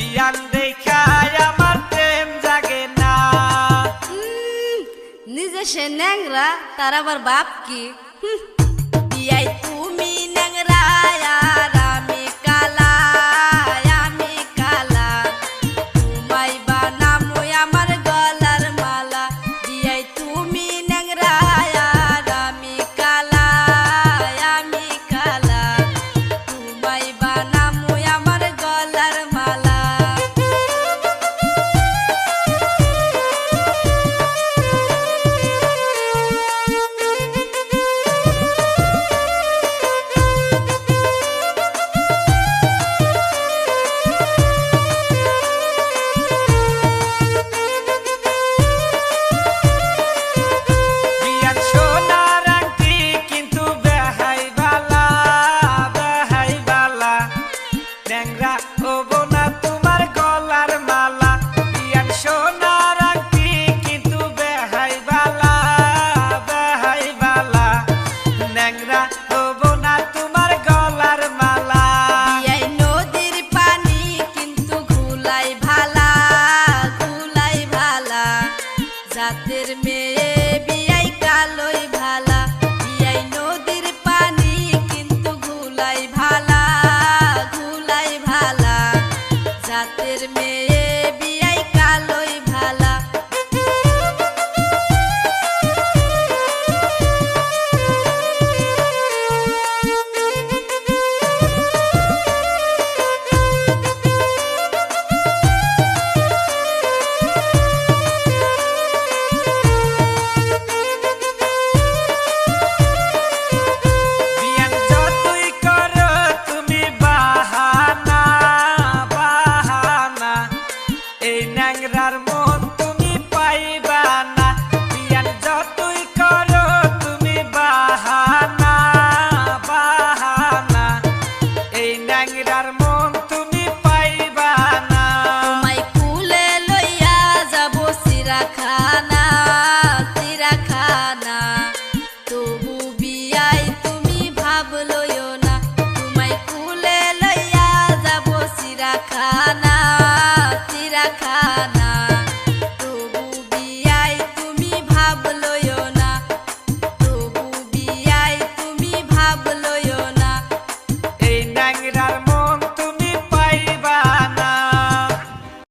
পিয়ান দেখায় আমার প্রেম জাগে না। নিজে সে ন্যাংরা তার আবার বাপ কি? বিয়াই জাতের মেয়ে kana